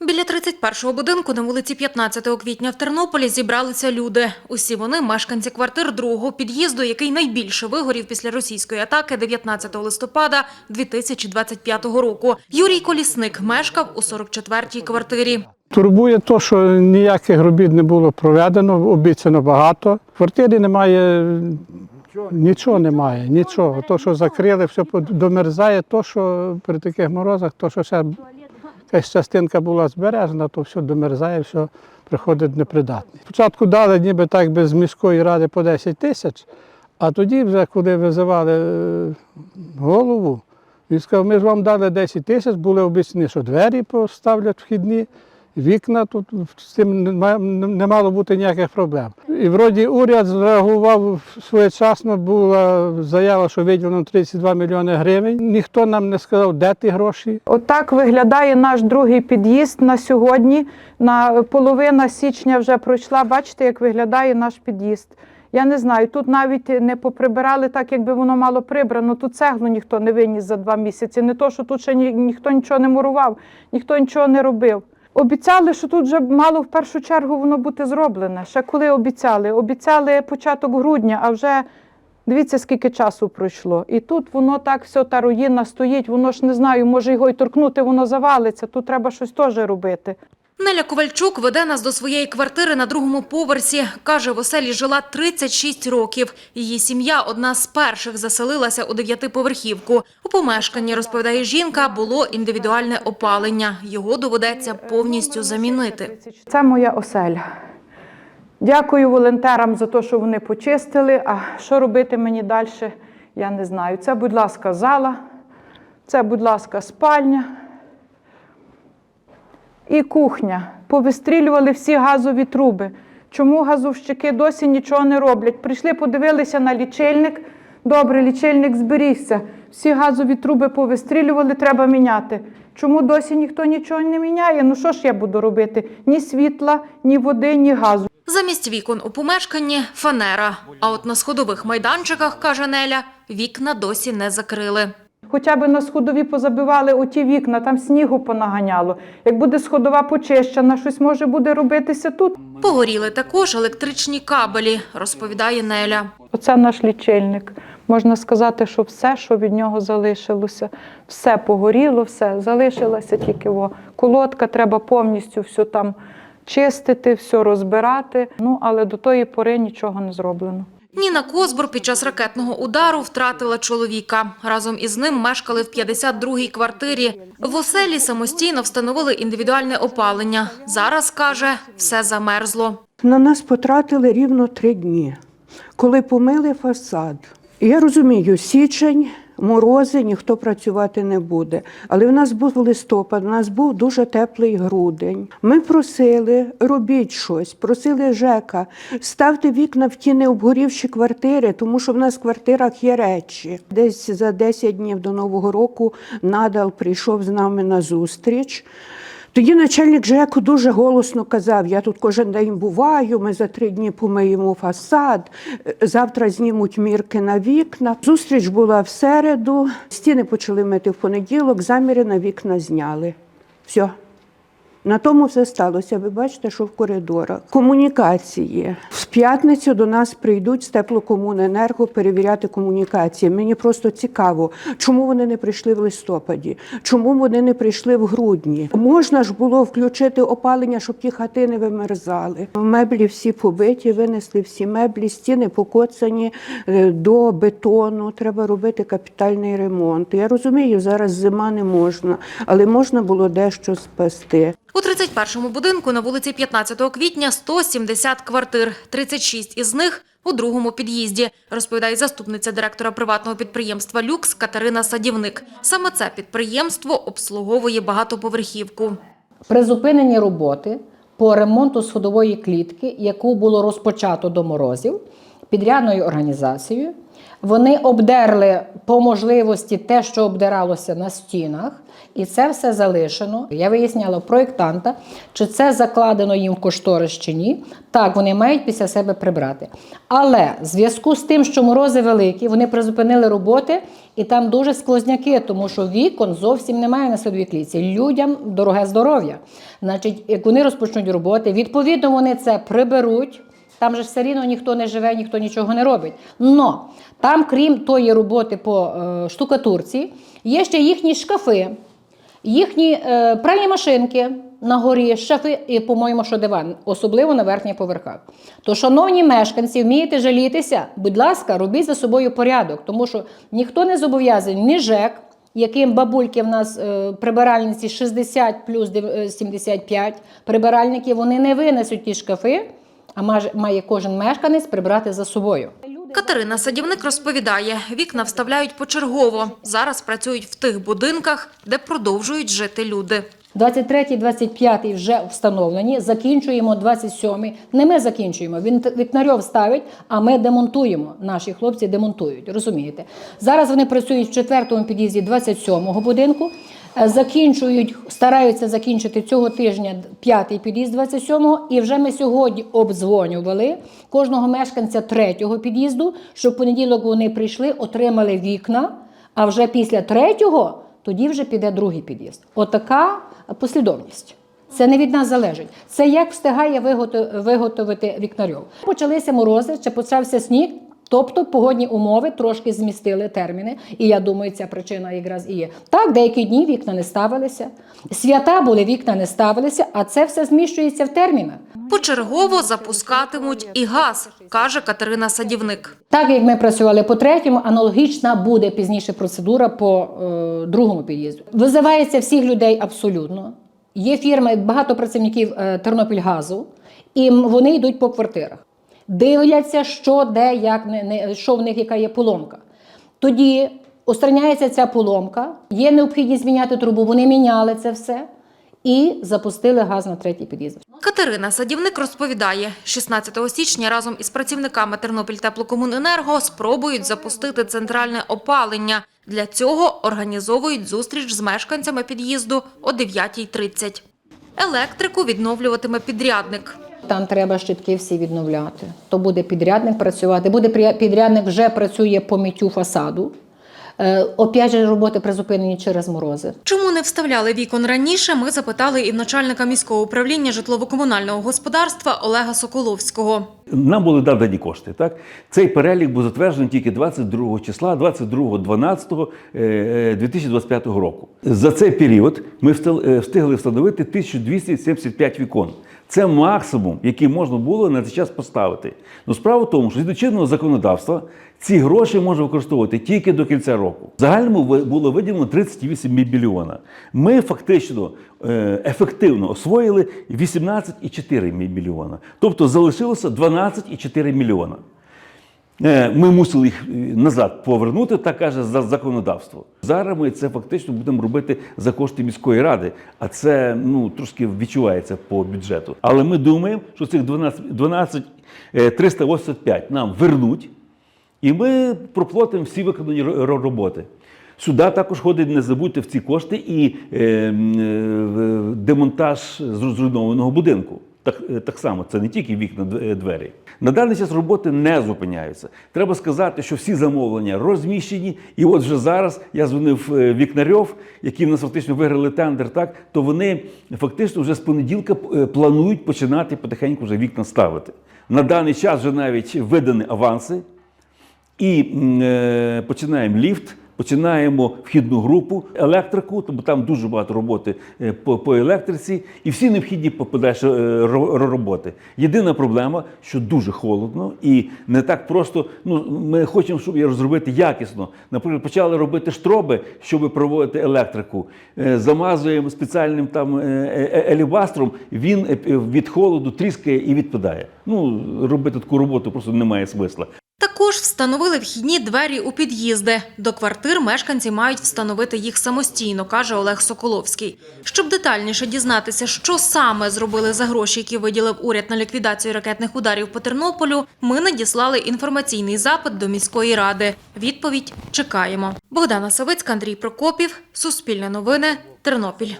Біля 31-го будинку на вулиці 15 квітня в Тернополі зібралися люди. Усі вони – мешканці квартир другого під'їзду, який найбільше вигорів після російської атаки 19 листопада 2025 року. Юрій Колісник мешкав у 44-й квартирі. Турбує те, що ніяких робіт не було проведено, обіцяно багато. В квартирі немає, нічого немає, нічого. То, що закрили, все домерзає, то, що при таких морозах, то, що ще якась частинка була збережена, то все домерзає, все приходить непридатне. Спочатку дали ніби так би з міської ради по 10 тисяч, а тоді, вже коли визивали е, голову, він сказав, ми ж вам дали 10 тисяч, були обіцяні, що двері поставлять вхідні, вікна тут з цим не, мало бути ніяких проблем. І вроді уряд зреагував своєчасно, була заява, що виділено 32 мільйони гривень. Ніхто нам не сказав, де ті гроші. Отак виглядає наш другий під'їзд на сьогодні. На половина січня вже пройшла. Бачите, як виглядає наш під'їзд. Я не знаю, тут навіть не поприбирали так, якби воно мало прибрано. Тут цеглу ніхто не виніс за два місяці. Не то, що тут ще ні, ніхто нічого не мурував, ніхто нічого не робив. Обіцяли, що тут вже мало в першу чергу воно бути зроблене. Ще коли обіцяли? Обіцяли початок грудня, а вже дивіться, скільки часу пройшло. І тут воно так все та руїна стоїть, воно ж не знаю, може його й торкнути, воно завалиться. Тут треба щось теж робити. Неля Ковальчук веде нас до своєї квартири на другому поверсі. Каже, в оселі жила 36 років. Її сім'я одна з перших заселилася у дев'ятиповерхівку. У помешканні, розповідає жінка, було індивідуальне опалення. Його доведеться повністю замінити. Це моя оселя. Дякую волонтерам за те, що вони почистили. А що робити мені далі, я не знаю. Це, будь ласка, зала, це, будь ласка, спальня і кухня. Повистрілювали всі газові труби. Чому газовщики досі нічого не роблять? Прийшли, подивилися на лічильник. Добре, лічильник зберігся. Всі газові труби повистрілювали, треба міняти. Чому досі ніхто нічого не міняє? Ну що ж я буду робити? Ні світла, ні води, ні газу. Замість вікон у помешканні – фанера. А от на сходових майданчиках, каже Неля, вікна досі не закрили. Хоча б на сходові позабивали оті вікна, там снігу понаганяло. Як буде сходова почищена, щось може буде робитися тут. Погоріли також електричні кабелі, розповідає Неля. Оце наш лічильник. Можна сказати, що все, що від нього залишилося, все погоріло, все залишилася тільки о, колодка, треба повністю все там чистити, все розбирати. Ну, але до тої пори нічого не зроблено. Ніна Козбур під час ракетного удару втратила чоловіка. Разом із ним мешкали в 52-й квартирі. В оселі самостійно встановили індивідуальне опалення. Зараз, каже, все замерзло. На нас потратили рівно три дні, коли помили фасад. Я розумію, січень, морози, ніхто працювати не буде. Але в нас був листопад, у нас був дуже теплий грудень. Ми просили, робіть щось, просили ЖЕКа, ставте вікна в ті необгорівші квартири, тому що в нас в квартирах є речі. Десь за 10 днів до Нового року надал прийшов з нами на зустріч. Тоді начальник ЖЕКу дуже голосно казав: я тут кожен день буваю, ми за три дні помиємо фасад, е, завтра знімуть мірки на вікна. Зустріч була в середу, стіни почали мити в понеділок, заміри на вікна зняли. Все. На тому все сталося. Ви бачите, що в коридорах. Комунікації. В п'ятницю до нас прийдуть з теплокомуненерго перевіряти комунікації. Мені просто цікаво, чому вони не прийшли в листопаді, чому вони не прийшли в грудні. Можна ж було включити опалення, щоб ті хати не вимерзали. Меблі всі побиті, винесли всі меблі, стіни покоцані е, до бетону. Треба робити капітальний ремонт. Я розумію, зараз зима не можна, але можна було дещо спасти. У 31-му будинку на вулиці 15 квітня 170 квартир, 36 із них у другому під'їзді, розповідає заступниця директора приватного підприємства «Люкс» Катерина Садівник. Саме це підприємство обслуговує багатоповерхівку. Призупинені роботи по ремонту сходової клітки, яку було розпочато до морозів. Підрядною організацією. Вони обдерли по можливості те, що обдиралося на стінах, і це все залишено. Я виясняла проєктанта, чи це закладено їм в кошторис чи ні. Так, вони мають після себе прибрати. Але в зв'язку з тим, що морози великі, вони призупинили роботи, і там дуже сквозняки, тому що вікон зовсім немає на садовій клітці. Людям дороге здоров'я. Значить, як вони розпочнуть роботи, відповідно вони це приберуть. Там же все рівно ніхто не живе, ніхто нічого не робить. Но там, крім тої роботи по е, штукатурці, є ще їхні шкафи, їхні е, пральні машинки на горі, шафи і, по-моєму, що диван, особливо на верхніх поверхах. То, шановні мешканці, вмієте жалітися, будь ласка, робіть за собою порядок, тому що ніхто не зобов'язаний, ні ЖЕК, яким бабульки в нас е, прибиральниці 60 плюс дев- е, 75 прибиральники, вони не винесуть ті шкафи, а має кожен мешканець прибрати за собою. Катерина Садівник розповідає, вікна вставляють почергово. Зараз працюють в тих будинках, де продовжують жити люди. 23, 25 вже встановлені, закінчуємо 27. Не ми закінчуємо, він вікнарьов ставить, а ми демонтуємо. Наші хлопці демонтують, розумієте? Зараз вони працюють в четвертому під'їзді 27-го будинку. Е, Закінчують, стараються закінчити цього тижня п'ятий під'їзд 27-го, і вже ми сьогодні обдзвонювали кожного мешканця третього під'їзду, щоб в понеділок вони прийшли, отримали вікна, а вже після третього тоді вже піде другий під'їзд. Отака послідовність. Це не від нас залежить. Це як встигає виготов- виготовити вікнарьов. Почалися морози, чи почався сніг. Тобто погодні умови трошки змістили терміни, і я думаю, ця причина якраз і є. Так, деякі дні вікна не ставилися, свята були, вікна не ставилися, а це все зміщується в термінах. Почергово запускатимуть і газ, каже Катерина Садівник. Так як ми працювали по третьому, аналогічна буде пізніше процедура по е, другому під'їзду. Визивається всіх людей абсолютно. Є фірми, багато працівників е, Тернопільгазу, і вони йдуть по квартирах. Дивляться, що де, як не, що в них, яка є поломка. Тоді устраняється ця поломка, є необхідність зміняти трубу. Вони міняли це все і запустили газ на третій під'їзд. Катерина Садівник розповідає, 16 січня разом із працівниками Тернопіль Теплокомуненерго спробують запустити центральне опалення. Для цього організовують зустріч з мешканцями під'їзду о 9.30. Електрику відновлюватиме підрядник. Там треба щитки всі відновляти. То буде підрядник працювати. Буде підрядник вже працює по миттю фасаду. Е, опять же, роботи призупинені через морози. Чому не вставляли вікон раніше, ми запитали і в начальника міського управління житлово-комунального господарства Олега Соколовського. Нам були надані кошти. Так? Цей перелік був затверджений тільки 22 числа, 22.12.2025 року. За цей період ми е, встигли встановити 1275 вікон. Це максимум, який можна було на цей час поставити. Ну, справа в тому, що згідно чинного законодавства ці гроші можна використовувати тільки до кінця року. В загальному було виділено 38 мільйона. Ми фактично е, ефективно освоїли 18,4 мільйона. Тобто залишилося 12,4 мільйона. Е, Ми мусили їх е, назад повернути, так каже за законодавство. Зараз ми це фактично будемо робити за кошти міської ради, а це ну трошки відчувається по бюджету. Але ми думаємо, що цих 12, 12 е, 385 нам вернуть, і ми проплатимо всі виконані ро- ро- роботи. Сюди також ходить, не забудьте в ці кошти і е, е, демонтаж зру- зруйнованого будинку. Так, е, так само, це не тільки вікна, е, двері. На даний час роботи не зупиняються. Треба сказати, що всі замовлення розміщені. І от вже зараз я дзвонив е, Вікнарьов, які в нас фактично виграли тендер, так то вони фактично вже з понеділка планують починати потихеньку вже вікна ставити. На даний час вже навіть видані аванси. І е, починаємо ліфт, починаємо вхідну групу, електрику, тому там дуже багато роботи е, по, по електриці, і всі необхідні по- подальші е, ро- ро- роботи. Єдина проблема, що дуже холодно і не так просто. Ну, ми хочемо, щоб розробити якісно. Наприклад, почали робити штроби, щоб проводити електрику. Е, Замазуємо спеціальним там елібастром, він від холоду тріскає і відпадає. Ну, робити таку роботу просто немає смисла. Встановили вхідні двері у під'їзди. До квартир мешканці мають встановити їх самостійно, каже Олег Соколовський. Щоб детальніше дізнатися, що саме зробили за гроші, які виділив уряд на ліквідацію ракетних ударів по Тернополю, ми надіслали інформаційний запит до міської ради. Відповідь чекаємо. Богдана Савицька, Андрій Прокопів, Суспільне новини, Тернопіль.